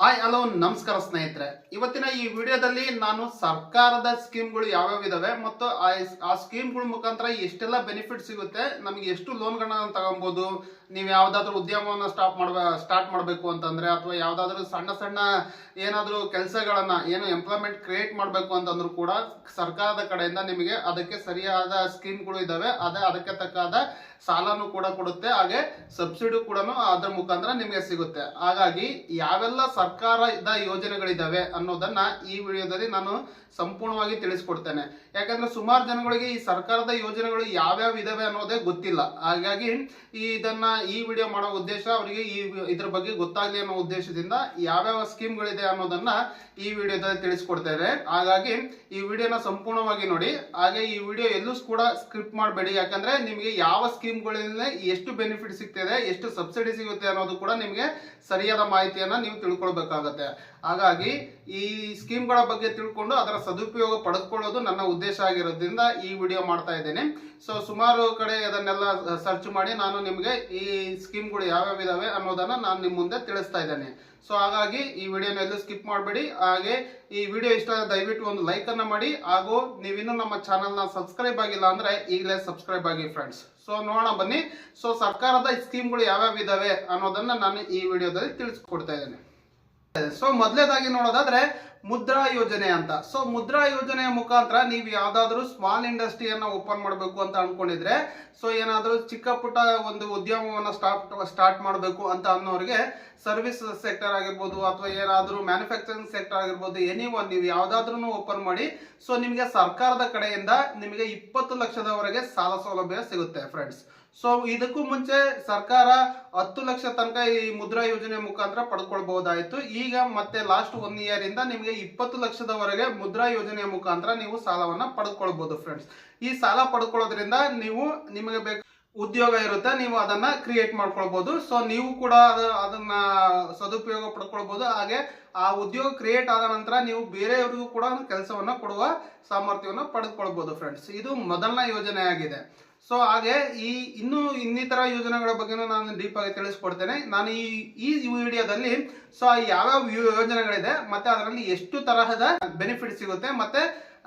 Hi hello ನಮಸ್ಕಾರ ಸ್ನೇಹಿತರೆ. ಇವತ್ತಿನ ಈ ವಿಡಿಯೋದಲ್ಲಿ ನಾನು ಸರ್ಕಾರದ ಸ್ಕೀಮ್ಗಳು ಯಾವ್ಯಾವ ಇದಾವೆ ಮತ್ತು ಆ ಸ್ಕೀಮ್ಗಳ ಮುಖಾಂತರ ಎಷ್ಟೆಲ್ಲ ಬೆನಿಫಿಟ್ ಸಿಗುತ್ತೆ, ನಮಗೆ ಎಷ್ಟು ಲೋನ್ಗಳನ್ನ ತಗೊಬೋದು ನೀವು ಯಾವ್ದಾದ್ರು ಉದ್ಯಮವನ್ನು ಸ್ಟಾಪ್ ಮಾಡ್ಬೇ ಸ್ಟಾರ್ಟ್ ಮಾಡಬೇಕು ಅಂತಂದ್ರೆ ಅಥವಾ ಯಾವ್ದಾದ್ರು ಸಣ್ಣ ಸಣ್ಣ ಏನಾದರೂ ಕೆಲಸಗಳನ್ನ, ಏನು ಎಂಪ್ಲಾಯ್ಮೆಂಟ್ ಕ್ರಿಯೇಟ್ ಮಾಡಬೇಕು ಅಂತಂದ್ರೂ ಕೂಡ ಸರ್ಕಾರದ ಕಡೆಯಿಂದ ನಿಮಗೆ ಅದಕ್ಕೆ ಸರಿಯಾದ ಸ್ಕೀಮ್ಗಳು ಇದಾವೆ. ಅದೇ ಅದಕ್ಕೆ ತಕ್ಕಾದ ಸಾಲನು ಕೂಡ ಕೊಡುತ್ತೆ. ಹಾಗೆ ಸಬ್ಸಿಡಿ ಕೂಡ ಅದರ ಮುಖಾಂತರ ನಿಮಗೆ ಸಿಗುತ್ತೆ. ಹಾಗಾಗಿ ಯಾವೆಲ್ಲ ಸರ್ಕಾರದ ಯೋಜನೆಗಳಿದ್ದಾವೆ ಅನ್ನೋದನ್ನ ಈ ವಿಡಿಯೋದಲ್ಲಿ ನಾನು ಸಂಪೂರ್ಣವಾಗಿ ತಿಳಿಸ್ಕೊಡ್ತೇನೆ. ಯಾಕಂದ್ರೆ ಸುಮಾರು ಜನಗಳಿಗೆ ಈ ಸರ್ಕಾರದ ಯೋಜನೆಗಳು ಯಾವ್ಯಾವ ಇದಾವೆ ಅನ್ನೋದೇ ಗೊತ್ತಿಲ್ಲ. ಹಾಗಾಗಿ ಈ ಇದನ್ನ ಈ ವಿಡಿಯೋ ಮಾಡೋ ಉದ್ದೇಶ ಅವರಿಗೆ ಈ ಇದ್ರ ಬಗ್ಗೆ ಗೊತ್ತಾಗ್ಲಿ ಅನ್ನೋ ಉದ್ದೇಶದಿಂದ ಯಾವ್ಯಾವ ಸ್ಕೀಮ್ಗಳಿದೆ ಅನ್ನೋದನ್ನ ಈ ವಿಡಿಯೋದಲ್ಲಿ ತಿಳಿಸ್ಕೊಡ್ತೇವೆ ಹಾಗಾಗಿ ಈ ವಿಡಿಯೋನ ಸಂಪೂರ್ಣವಾಗಿ ನೋಡಿ. ಹಾಗೆ ಈ ವಿಡಿಯೋ ಎಲ್ಲೂ ಕೂಡ ಸ್ಕ್ರಿಪ್ಟ್ ಮಾಡಬೇಡಿ. ಯಾಕಂದ್ರೆ ನಿಮಗೆ ಯಾವ ಸ್ಕೀಮ್ಗಳಿಂದ ಎಷ್ಟು ಬೆನಿಫಿಟ್ ಸಿಗ್ತಿದೆ, ಎಷ್ಟು ಸಬ್ಸಿಡಿ ಸಿಗುತ್ತೆ ಅನ್ನೋದು ಕೂಡ ನಿಮಗೆ ಸರಿಯಾದ ಮಾಹಿತಿಯನ್ನ ನೀವು ತಿಳ್ಕೊಳ್ಬೇಕಾಗತ್ತೆ. ಹಾಗಾಗಿ ಈ ಸ್ಕೀಮ್ಗಳ ಬಗ್ಗೆ ತಿಳ್ಕೊಂಡು ಅದರ ಸದುಪಯೋಗ ಪಡೆದುಕೊಳ್ಳೋದು ನನ್ನ ಉದ್ದೇಶ ಆಗಿರೋದ್ರಿಂದ ಈ ವಿಡಿಯೋ ಮಾಡ್ತಾ ಇದ್ದೇನೆ. ಸೊ ಸುಮಾರು ಕಡೆ ಅದನ್ನೆಲ್ಲ ಸರ್ಚ್ ಮಾಡಿ ನಾನು ನಿಮಗೆ ಈ ಸ್ಕೀಮ್ಗಳು ಯಾವ್ಯಾವ ಇದಾವೆ ಅನ್ನೋದನ್ನ ನಾನು ನಿಮ್ಮ ಮುಂದೆ ತಿಳಿಸ್ತಾ ಇದ್ದೇನೆ. ಸೊ ಹಾಗಾಗಿ ಈ ವಿಡಿಯೋನ ಎಲ್ಲೂ ಸ್ಕಿಪ್ ಮಾಡಬೇಡಿ. ಹಾಗೆ ಈ ವಿಡಿಯೋ ಇಷ್ಟ ದಯವಿಟ್ಟು ಒಂದು ಲೈಕ್ ಅನ್ನ ಮಾಡಿ. ಹಾಗೂ ನೀವಿನ್ನೂ ನಮ್ಮ ಚಾನಲ್ನ ಸಬ್ಸ್ಕ್ರೈಬ್ ಆಗಿಲ್ಲ ಅಂದ್ರೆ ಈಗಲೇ ಸಬ್ಸ್ಕ್ರೈಬ್ ಆಗಿ ಫ್ರೆಂಡ್ಸ್ ಸೊ ನೋಡೋಣ ಬನ್ನಿ. ಸೊ ಸರ್ಕಾರದ ಸ್ಕೀಮ್ಗಳು ಯಾವ್ಯಾವ ಇದಾವೆ ಅನ್ನೋದನ್ನ ನಾನು ಈ ವಿಡಿಯೋದಲ್ಲಿ ತಿಳಿಸ್ಕೊಡ್ತಾ ಇದ್ದೇನೆ. ಸೊ ಮೊದಲೇದಾಗಿ ನೋಡೋದಾದ್ರೆ ಮುದ್ರಾ ಯೋಜನೆ ಅಂತ. ಸೊ ಮುದ್ರಾ ಯೋಜನೆಯ ಮುಖಾಂತರ ನೀವು ಯಾವ್ದಾದ್ರು ಸ್ಮಾಲ್ ಇಂಡಸ್ಟ್ರಿಯನ್ನ ಓಪನ್ ಮಾಡಬೇಕು ಅಂತ ಅನ್ಕೊಂಡಿದ್ರೆ ಸೊ ಏನಾದರೂ ಚಿಕ್ಕ ಪುಟ್ಟ ಒಂದು ಉದ್ಯಮವನ್ನ ಸ್ಟಾರ್ಟ್ ಸ್ಟಾರ್ಟ್ ಮಾಡಬೇಕು ಅಂತ ಅನ್ನೋರಿಗೆ ಸರ್ವಿಸ್ ಸೆಕ್ಟರ್ ಆಗಿರ್ಬೋದು ಅಥವಾ ಏನಾದರೂ ಮ್ಯಾನುಫ್ಯಾಕ್ಚರಿಂಗ್ ಸೆಕ್ಟರ್ ಆಗಿರ್ಬೋದು ಎನಿ ಒನ್ ನೀವು ಯಾವ್ದಾದ್ರೂ ಓಪನ್ ಮಾಡಿ ಸೊ ನಿಮಗೆ ಸರ್ಕಾರದ ಕಡೆಯಿಂದ ನಿಮಗೆ ಇಪ್ಪತ್ತು ಲಕ್ಷದವರೆಗೆ ಸಾಲ ಸೌಲಭ್ಯ ಸಿಗುತ್ತೆ ಫ್ರೆಂಡ್ಸ್ ಸೊ ಇದಕ್ಕೂ ಮುಂಚೆ ಸರ್ಕಾರ ಹತ್ತು ಲಕ್ಷ ತನಕ ಈ ಮುದ್ರಾ ಯೋಜನೆ ಮುಖಾಂತರ ಪಡ್ಕೊಳ್ಬಹುದಾಯ್ತು. ಈಗ ಮತ್ತೆ ಲಾಸ್ಟ್ ಒನ್ ಇಯರ್ ಇಂದ ನಿಮಗೆ ಇಪ್ಪತ್ತು ಲಕ್ಷದವರೆಗೆ ಮುದ್ರಾ ಯೋಜನೆಯ ಮುಖಾಂತರ ನೀವು ಸಾಲವನ್ನ ಪಡ್ಕೊಳ್ಬಹುದು ಫ್ರೆಂಡ್ಸ್ ಈ ಸಾಲ ಪಡ್ಕೊಳ್ಳೋದ್ರಿಂದ ನೀವು ನಿಮಗೆ ಬೇಕು ಉದ್ಯೋಗ ಇರುತ್ತೆ, ನೀವು ಅದನ್ನ ಕ್ರಿಯೇಟ್ ಮಾಡ್ಕೊಳ್ಬಹುದು ಸೊ ನೀವು ಕೂಡ ಅದ- ಅದನ್ನ ಸದುಪಯೋಗ ಪಡ್ಕೊಳ್ಬಹುದು ಹಾಗೆ ಆ ಉದ್ಯೋಗ ಕ್ರಿಯೇಟ್ ಆದ ನಂತರ ನೀವು ಬೇರೆಯವರಿಗೂ ಕೂಡ ಕೆಲಸವನ್ನ ಕೊಡುವ ಸಾಮರ್ಥ್ಯವನ್ನು ಪಡೆದುಕೊಳ್ಬಹುದು ಫ್ರೆಂಡ್ಸ್ ಇದು ಮೊದಲನೇ ಯೋಜನೆ ಆಗಿದೆ ಸೊ ಹಾಗೆ ಈ ಇನ್ನೂ ಇನ್ನಿತರ ಯೋಜನೆಗಳ ಬಗ್ಗೆನೂ ನಾನು ಡೀಪ್ ಆಗಿ ತಿಳಿಸ್ಕೊಡ್ತೇನೆ. ನಾನು ಈ ಈ ವಿಡಿಯೋದಲ್ಲಿ ಸೊ ಯಾವ್ಯಾವ ಯೋಜನೆಗಳಿದೆ, ಮತ್ತೆ ಅದರಲ್ಲಿ ಎಷ್ಟು ತರಹದ ಬೆನಿಫಿಟ್ ಸಿಗುತ್ತೆ, ಮತ್ತೆ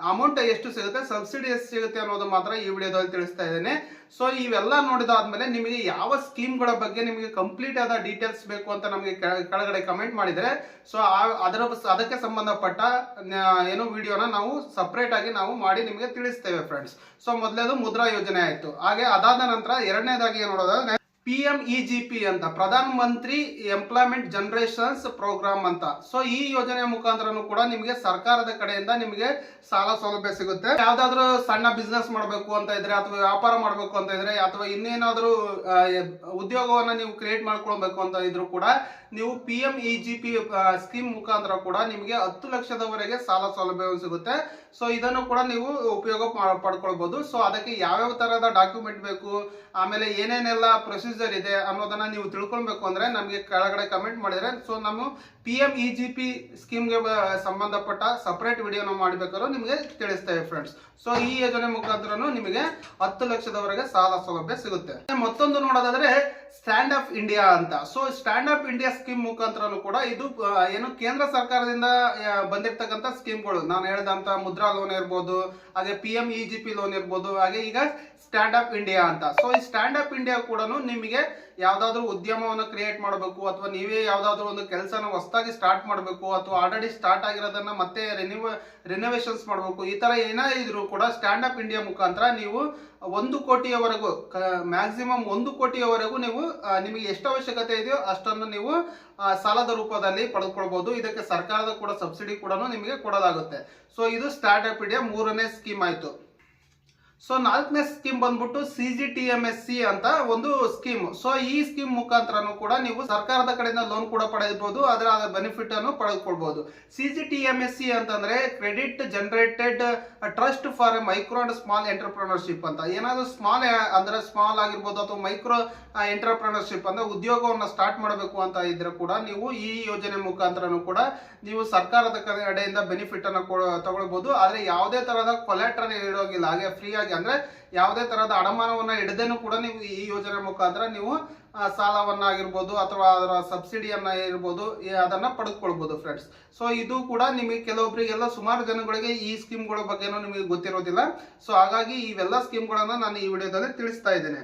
ಅಮೌಂಟ್ ಎಷ್ಟು ಸಿಗುತ್ತೆ? ಸಬ್ಸಿಡಿ ಎಷ್ಟು ಸಿಗುತ್ತೆ ಅನ್ನೋದು ಮಾತ್ರ ಈ ವಿಡಿಯೋದಲ್ಲಿ ತಿಳಿಸ್ತಾ ಇದ್ದೇನೆ. ಸೊ ಇವೆಲ್ಲ ನೋಡಿದಾದ್ಮೇಲೆ ನಿಮಗೆ ಯಾವ ಸ್ಕೀಮ್ಗಳ ಬಗ್ಗೆ ನಿಮಗೆ ಕಂಪ್ಲೀಟ್ ಆದ ಡೀಟೇಲ್ಸ್ ಬೇಕು ಅಂತ ನಮಗೆ ಕೆಳ- ಕೆಳಗಡೆ ಕಮೆಂಟ್ ಮಾಡಿದ್ರೆ ಸೊ ಅದರ ಅದಕ್ಕೆ ಸಂಬಂಧಪಟ್ಟ ಏನು ವಿಡಿಯೋನ ನಾವು ಸಪ್ರೇಟ್ ಆಗಿ ನಾವು ಮಾಡಿ ನಿಮಗೆ ತಿಳಿಸ್ತೇವೆ ಫ್ರೆಂಡ್ಸ್ ಸೊ ಮೊದಲೇದು ಮುದ್ರಾ ಯೋಜನೆ ಆಯಿತು. ಹಾಗೆ ಅದಾದ ನಂತರ ಎರಡನೇದಾಗಿ ಏನು ನೋಡೋದಾದ್ರೆ P M E G P ಅಂತ, Pradhan Mantri employment generations programme ಅಂತ. ಸೊ ಈ ಯೋಜನೆಯ ಮುಖಾಂತರನು ಕೂಡ ನಿಮಗೆ ಸರ್ಕಾರದ ಕಡೆಯಿಂದ ನಿಮಗೆ ಸಾಲ ಸೌಲಭ್ಯ ಸಿಗುತ್ತೆ. ಯಾವ್ದಾದ್ರು ಸಣ್ಣ ಬಿಸ್ನೆಸ್ ಮಾಡಬೇಕು ಅಂತ ಇದ್ರೆ, ಅಥವಾ ವ್ಯಾಪಾರ ಮಾಡಬೇಕು ಅಂತ ಇದ್ರೆ, ಅಥವಾ ಇನ್ನೇನಾದ್ರೂ ಉದ್ಯೋಗವನ್ನ ನೀವು ಕ್ರಿಯೇಟ್ ಮಾಡ್ಕೊಳ್ಬೇಕು ಅಂತ ಇದ್ರು ಕೂಡ ನೀವು P M E G P scheme ಮುಖಾಂತರ ಕೂಡ ನಿಮಗೆ ಹತ್ತು ಲಕ್ಷದವರೆಗೆ ಸಾಲ ಸೌಲಭ್ಯ ಸಿಗುತ್ತೆ. ಸೊ ಇದನ್ನು ಕೂಡ ನೀವು ಉಪಯೋಗ ಪಡ್ಕೊಳ್ಬಹುದು ಸೊ ಅದಕ್ಕೆ ಯಾವ್ಯಾವ ತರಹದ ಡಾಕ್ಯುಮೆಂಟ್ ಬೇಕು, ಆಮೇಲೆ ಏನೇನೆಲ್ಲ ಪ್ರೊಸೀಜರ್ ಇದೆ ಅನ್ನೋದನ್ನ ನೀವು ತಿಳ್ಕೊಳ್ಬೇಕು ಅಂದ್ರೆ ನಮಗೆ ಕೆಳಗಡೆ ಕಮೆಂಟ್ ಮಾಡಿದ್ರೆ ಸೊ ನಾವು P M E G P ಸ್ಕೀಮ್ಗೆ ಸಂಬಂಧಪಟ್ಟ ಸಪರೇಟ್ ವಿಡಿಯೋನ ಮಾಡಬೇಕಾದ್ರೂ ನಿಮಗೆ ತಿಳಿಸ್ತೇವೆ ಫ್ರೆಂಡ್ಸ್ ಸೊ ಈ ಯೋಜನೆ ಮುಖಾಂತರ ನಿಮಗೆ ಹತ್ತು ಲಕ್ಷದವರೆಗೆ ಸಾಲ ಸೌಲಭ್ಯ ಸಿಗುತ್ತೆ. ಮತ್ತೊಂದು ನೋಡೋದಾದ್ರೆ ಸ್ಟ್ಯಾಂಡ್ ಅಪ್ ಇಂಡಿಯಾ ಅಂತ. So stand up India scheme ಮುಖಾಂತರನು ಕೂಡ ಇದು ಏನು ಕೇಂದ್ರ ಸರ್ಕಾರದಿಂದ ಬಂದಿರತಕ್ಕಂತ ಸ್ಕೀಮ್ಗಳು. ನಾನು ಹೇಳಿದಂತ ಮುದ್ರಾ ಲೋನ್ ಇರ್ಬೋದು, ಹಾಗೆ P M E G loan ಇರ್ಬೋದು, ಹಾಗೆ ಈಗ ಸ್ಟ್ಯಾಂಡ್ ಅಪ್ ಇಂಡಿಯಾ ಅಂತ. ಸೊ ಈ ಸ್ಟ್ಯಾಂಡ್ ಅಪ್ ಇಂಡಿಯಾ ಕೂಡ ನಿಮಗೆ ಯಾವ್ದಾದ್ರು ಉದ್ಯಮವನ್ನು ಕ್ರಿಯೇಟ್ ಮಾಡಬೇಕು ಅಥವಾ ನೀವೇ ಯಾವ್ದಾದ್ರು ಒಂದು ಕೆಲಸನ ಹೊಸದಾಗಿ ಸ್ಟಾರ್ಟ್ ಮಾಡಬೇಕು ಅಥವಾ ಆಲ್ರೆಡಿ ಸ್ಟಾರ್ಟ್ ಆಗಿರೋದನ್ನ ಮತ್ತೆ ರಿನ್ಯೂ ರಿನೋವೇಷನ್ಸ್ ಮಾಡಬೇಕು, ಈ ತರ ಏನೇ ಇದ್ರು ಕೂಡ ಸ್ಟ್ಯಾಂಡ್ ಅಪ್ ಇಂಡಿಯಾ ಮುಖಾಂತರ ನೀವು ಒಂದು ಕೋಟಿಯವರೆಗೂ ಮ್ಯಾಕ್ಸಿಮಮ್ ಒಂದು ಕೋಟಿಯವರೆಗೂ ನೀವು ನಿಮಗೆ ಎಷ್ಟು ಅವಶ್ಯಕತೆ ಇದೆಯೋ ಅಷ್ಟನ್ನು ನೀವು ಸಾಲದ ರೂಪದಲ್ಲಿ ಪಡೆದುಕೊಳ್ಬಹುದು ಇದಕ್ಕೆ ಸರ್ಕಾರದ ಕೂಡ ಸಬ್ಸಿಡಿ ಕೂಡ ನಿಮಗೆ ಕೊಡಲಾಗುತ್ತೆ. ಸೊ ಇದು ಸ್ಟಾರ್ಟ್ ಅಪ್ ಇಂಡಿಯಾ ಮೂರನೇ ಸ್ಕೀಮ್ ಆಯ್ತು. ಸೊ ನಾಲ್ಕನೇ ಸ್ಕೀಮ್ ಬಂದ್ಬಿಟ್ಟು C G T M S C ಅಂತ ಒಂದು ಸ್ಕೀಮ್ ಸೊ ಈ ಸ್ಕೀಮ್ ಮುಖಾಂತರನು ಕೂಡ ನೀವು ಸರ್ಕಾರದ ಕಡೆಯಿಂದ ಲೋನ್ ಕೂಡ ಪಡೆಯಬಹುದು ಅದರ ಬೆನಿಫಿಟ್ ಅನ್ನು ಪಡೆದುಕೊಳ್ಬಹುದು C G T M S C ಅಂತಂದ್ರೆ credit generated trust for micro and small entrepreneurship ಅಂತ. ಏನಾದ್ರು ಸ್ಮಾಲ್ ಅಂದ್ರೆ ಸ್ಮಾಲ್ ಆಗಿರ್ಬೋದು ಅಥವಾ ಮೈಕ್ರೋ ಎಂಟರ್ಪ್ರಿನರ್ಶಿಪ್ ಅಂದ್ರೆ ಉದ್ಯೋಗವನ್ನು ಸ್ಟಾರ್ಟ್ ಮಾಡಬೇಕು ಅಂತ ಇದ್ರೆ ಕೂಡ ನೀವು ಈ ಯೋಜನೆ ಮುಖಾಂತರನು ಕೂಡ ನೀವು ಸರ್ಕಾರದ ಕಡೆಯಿಂದ ಬೆನಿಫಿಟ್ ಅನ್ನು ತಗೊಳ್ಬಹುದು ಆದ್ರೆ ಯಾವುದೇ ತರಹದ ಕೊಲೆಟ್ರನ್ ಇಡೋಗಿಲ್ಲ ಹಾಗೆ ಫ್ರೀ ಅಂದ್ರೆ ಯಾವುದೇ ತರಹದ ಅಡಮಾನವನ್ನ ಹಿಡದೇನು ಕೂಡ ನೀವು ಈ ಯೋಜನೆ ಮುಖಾಂತರ ನೀವು ಸಾಲವನ್ನಾಗಿರ್ಬೋದು ಅಥವಾ ಅದರ ಸಬ್ಸಿಡಿಯನ್ನ ಇರ್ಬೋದು ಅದನ್ನು ಪಡೆದುಕೊಳ್ಬೋದು ಫ್ರೆಂಡ್ಸ್ ಸೊ ಇದು ಕೂಡ ನಿಮಗೆ ಕೆಲವೊಬ್ಬರಿಗೆಲ್ಲ ಸುಮಾರು ಜನಗಳಿಗೆ ಈ ಸ್ಕೀಮ್ಗಳ ಬಗ್ಗೆನೂ ನಿಮಗೆ ಗೊತ್ತಿರೋದಿಲ್ಲ. ಸೊ ಹಾಗಾಗಿ ಇವೆಲ್ಲ ಸ್ಕೀಮ್ಗಳನ್ನ ನಾನು ಈ ವಿಡಿಯೋದಲ್ಲಿ ತಿಳಿಸ್ತಾ ಇದ್ದೇನೆ.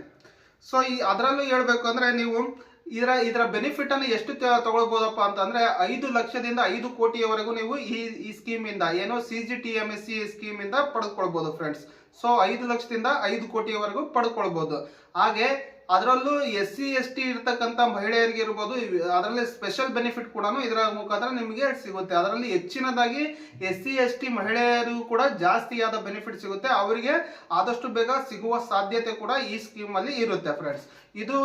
ಸೊ ಈ ಅದರಲ್ಲೂ ಹೇಳ್ಬೇಕು ಅಂದ್ರೆ ನೀವು, ಇದರ ಇದರ ಬೆನಿಫಿಟ್ ಅನ್ನು ಎಷ್ಟು ತಗೊಳ್ಬೋದಪ್ಪ ಅಂತಂದ್ರೆ ಐದು ಲಕ್ಷದಿಂದ ಐದು ಕೋಟಿಯವರೆಗೂ ನೀವು ಈ ಈ ಸ್ಕೀಮ್ ಇಂದ ಏನೋ C G T M S C scheme ಇಂದ ಪಡೆದುಕೊಳ್ಬಹುದು ಫ್ರೆಂಡ್ಸ್ ಸೊ ಐದು ಲಕ್ಷದಿಂದ ಐದು ಕೋಟಿಯವರೆಗೂ ಪಡ್ಕೊಳ್ಬಹುದು ಹಾಗೆ ಅದರಲ್ಲೂ ಎಸ್ ಸಿ, ಎಸ್ ಟಿ ಇರ್ತಕ್ಕಂಥ ಮಹಿಳೆಯರಿಗೆ ಇರ್ಬೋದು ಅದರಲ್ಲಿ ಸ್ಪೆಷಲ್ ಬೆನಿಫಿಟ್ ಕೂಡ ಇದರ ಮುಖಾಂತರ ನಿಮಗೆ ಸಿಗುತ್ತೆ. ಅದರಲ್ಲಿ ಹೆಚ್ಚಿನದಾಗಿ ಎಸ್ ಸಿ, ಎಸ್ ಟಿ ಮಹಿಳೆಯರಿಗೂ ಕೂಡ ಜಾಸ್ತಿಯಾದ ಬೆನಿಫಿಟ್ ಸಿಗುತ್ತೆ. ಅವರಿಗೆ ಆದಷ್ಟು ಬೇಗ ಸಿಗುವ ಸಾಧ್ಯತೆ ಕೂಡ ಈ ಸ್ಕೀಮ್ ಅಲ್ಲಿ ಇರುತ್ತೆ ಫ್ರೆಂಡ್ಸ್ ಇದು